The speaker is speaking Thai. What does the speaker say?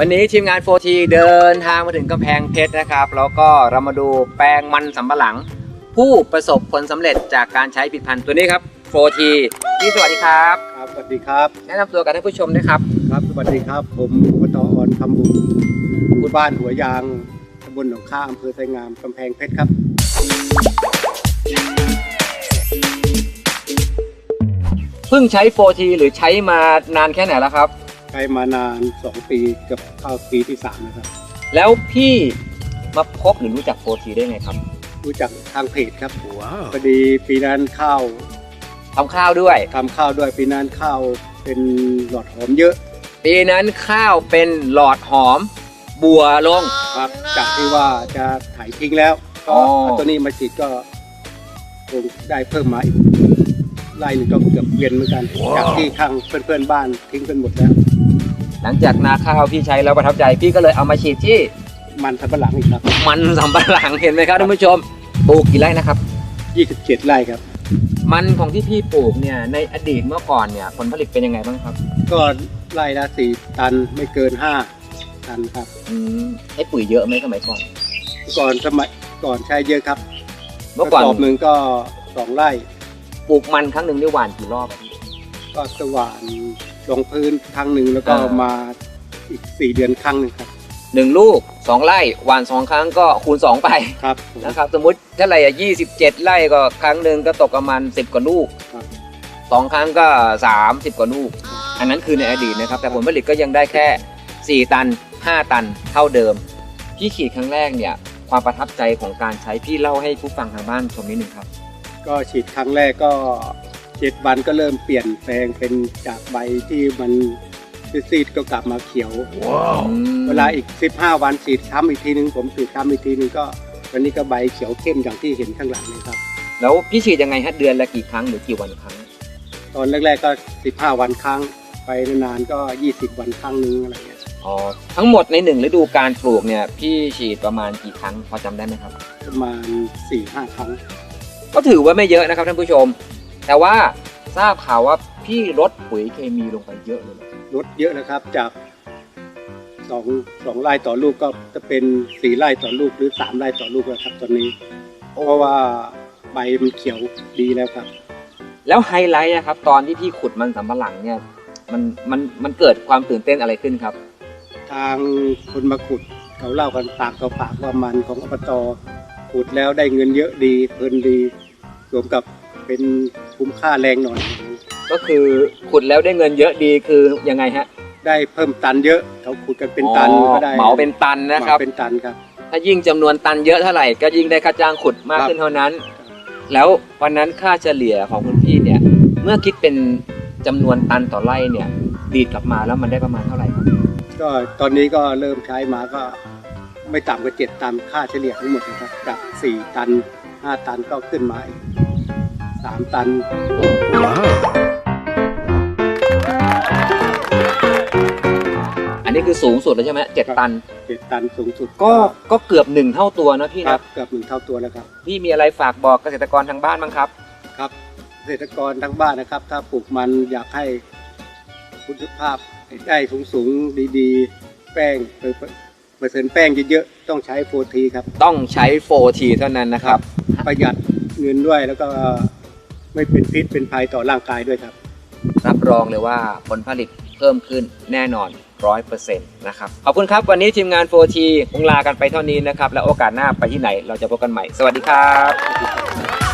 วันนี้ทีมงาน 4T เดินทางมาถึงกำแพงเพชรนะครับ แล้วก็เรามาดูแปลงมันสำปะหลัง ผู้ประสบผลสำเร็จจากการใช้ผลิตภัณฑ์ตัวนี้ครับ 4T พี่สวัสดีครับ ครับสวัสดีครับแนะนำตัวกับท่านผู้ชมด้วยครับครับสวัสดีครับ ผมอบตอ่อนคำบุญผู้บ้านหัวยางตำบลหนองข้าอำเภอไซงามกำแพงเพชรครับเพิ่งใช้ 4T หรือใช้มานานแค่ไหนแล้วครับ ใช้มานาน2ปีเกับเข้าปีที่3นะครับ แล้วพี่มาพบหรือรู้จัก 4T ได้ไงครับรู้จักทางเพจครับพอดีปีนั้นข้าวทำข้าวด้วย ทำข้าวด้วยปีนั้นข้าวเป็นหลอดหอมเยอะปีนั้นข้าวเป็นหลอดหอม บัวลง ครับจากที่ว่าจะถ่ายทิ้งแล้วก็อ๋อเอาตัวนี้มาฉีดก็คงได้เพิ่มมาอีกไร่หนึ่งก็เกือบเวียนเหมือนกันจากที่ข้างเพื่อนๆบ้านทิ้งกันหมดแล้ว หลังจากนาข้าวพี่ใช้แล้วประทับใจ พี่ก็เลยเอามาฉีดที่ มันสับปะหลังอีกครับ มันสำปะหลังเห็นไหมครับท่านผู้ชมปลูกกี่ไร่นะครับ 27 ไร่ครับ มันของที่พี่ปลูกเนี่ยในอดีตเมื่อก่อนเนี่ยผลผลิตเป็นยังไงบ้างครับก็ไร่ละ4ตันไม่เกิน5ตันครับอืมใช้ปุ๋ยเยอะไหมสมัยก่อน ก่อนสมัยก่อนใช้เยอะครับเมื่อก่อนกระสอบหนึ่งก็สองไร่ปลูกมันครั้งหนึ่งได้หว่านกี่รอบอะพี่ก็สว่าน ลงพื้นครั้งหนึ่งแล้วก็อ่าม มาอีก4เดือนครั้งหนึ่งครับหนึ่งลูกสองไร่หว่านสองครั้งก็คูณสองไป ครับนะครับสมมุติเท่าไหร่อะยี่สิบเจ็ดไร่ก็ครั้งหนึ่งก็ตกประมาณสิบกว่าลูกครับ สองครั้งก็สามสิบกว่าลูก อันนั้นคือในอดีตนะครับ แต่ผลผลิตก็ยังได้แค่4ตัน5ตันเท่าเดิม พี่ขีดครั้งแรกเนี่ย ความประทับใจของการใช้พี่เล่าให้ผู้ฟังทางบ้านชมนิดหนึ่งครับ ก็ฉีดครั้งแรกก็ เจ็ดวันก็เริ่มเปลี่ยนแปลงเป็นจากใบที่มันซีดๆก็กลับมาเขียวอืมเวลาอีก 15 วันฉีดซ้ำอีกทีนึงผมฉีดซ้ำอีกทีนึงก็วันนี้ก็ใบเขียวเข้มอย่างที่เห็นข้างหลังเลยครับ แล้วพี่ฉีดยังไงฮะเดือนละกี่ครั้งหรือกี่วันครั้ง ตอนแรกๆก็ 15 วันครั้ง ไปนานๆก็ 20 วันครั้งนึงอะไรเงี้ยอ๋อทั้งหมดในหนึ่งฤดูการปลูกเนี่ยพี่ฉีดประมาณกี่ครั้งพอจำได้ไหมครับ ประมาณ4-5ครั้ง ก็ถือว่าไม่เยอะนะครับท่านผู้ชม แต่ว่าทราบข่าวว่าพี่ลดปุ๋ยเคมีลงไปเยอะเลย ลดเยอะนะครับจากสองสองไร่ต่อลูกก็จะเป็นสี่ไร่ต่อลูกหรือสามไร่ต่อลูกแล้วครับตอนนี้ เพราะว่าใบมันเขียวดีแล้วครับ แล้วไฮไลท์นะครับ ตอนที่พี่ขุดมันสำปะหลังเนี่ยมันมันมันเกิดความตื่นเต้นอะไรขึ้นครับ ทางคนมาขุดเขาเล่ากันปากต่อปากว่ามันของอบตขุดแล้วได้เงินเยอะดีเพลินดีรวมกับ เป็นคุ้มค่าแรงหน่อย ก็คือขุดแล้วได้เงินเยอะดีคือยังไงฮะได้เพิ่มตันเยอะเขาขุดกันเป็นตันอ๋อก็ได้เหมาเป็นตันนะครับ เหมาเป็นตันครับ ถ้ายิ่งจำนวนตันเยอะเท่าไหร่ก็ยิ่งได้ค่าจ้างขุดมากครับ ขึ้นเท่านั้น แล้ววันนั้นค่าเฉลี่ยของคุณพี่เนี่ย เมื่อคิดเป็นจำนวนตันต่อไร่เนี่ย ดีดกลับมาแล้วมันได้ประมาณเท่าไหร่ครับก็ตอนนี้ก็เริ่มใช้มาก็ไม่ต่ำกว่าเจ็ดตันค่าเฉลี่ยทั้งหมดนะครับจากสี่ตันห้าตันก็ขึ้นมาอีก สามตัน อันนี้คือสูงสุดแล้วใช่ไหมเจ็ดครับ ตัน เจ็ดตันสูงสุดก็ก็เกือบหนึ่งเท่าตัวนะพี่ครันะบเกือบหนึ่งเท่าตัวแล้วครับ พี่มีอะไรฝากบอกเกษตรกรทางบ้านบ้างครับ ครับเกษตรกรทั้งบ้านนะครับ ถ้าปลูกมันอยากให้คุณภาพได้สูงสูงๆดีๆ แป้งเปอร์เปอร์เซ็นต์แป้งเยอะๆต้องใช้โฟทีครับ ต้องใช้ 4T เท่านั้นนะครับ ประหยัดเงินด้วยแล้วก็ ไม่เป็นพิษเป็นภัยต่อร่างกายด้วยครับ รับรองเลยว่าผลผลิตเพิ่มขึ้นแน่นอนร้อยเปอร์เซ็นะครับขอบคุณครับวันนี้ทีมงาน 4T คงลากันไปเท่านี้นะครับ แล้วโอกาสหน้าไปที่ไหนเราจะพบกันใหม่ สวัสดีครับ